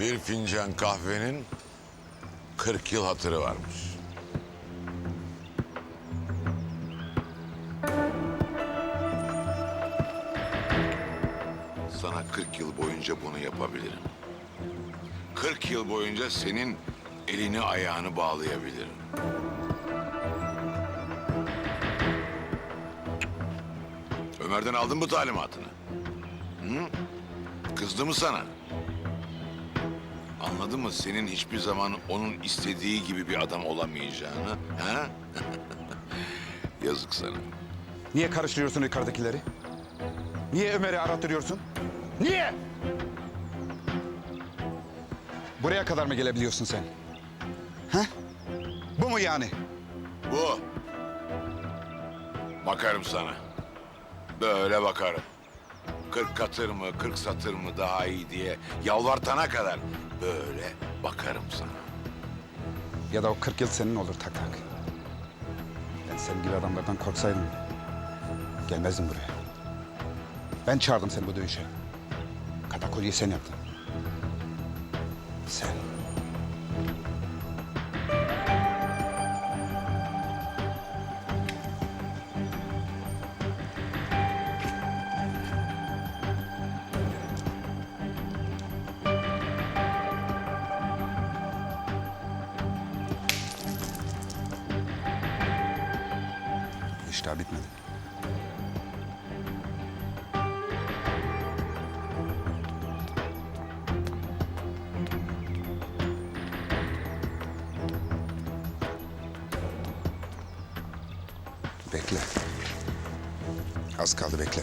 Bir fincan kahvenin 40 yıl hatırı varmış. Sana 40 yıl boyunca bunu yapabilirim. 40 yıl boyunca senin elini ayağını bağlayabilirim. Ömer'den aldın mı talimatını? Hı? Kızdı mı sana? Anladın mı senin hiçbir zaman onun istediği gibi bir adam olamayacağını? Ha? Yazık sana. Niye karıştırıyorsun yukarıdakileri? Niye Ömer'i arattırıyorsun? Niye? Buraya kadar mı gelebiliyorsun sen? Ha? Bu mu yani? Bu. Bakarım sana. Böyle bakarım. Kırk katır mı, kırk satır mı daha iyi diye yalvartana kadar böyle bakarım sana. Ya da o 40 yıl senin olur tak tak. Ben senin gibi adamlardan korksaydım gelmezdim buraya. Ben çağırdım seni bu dövüşe. Katakulliyi sen yaptın. Sen. iş daha bitmedi. Bekle. Az kaldı bekle.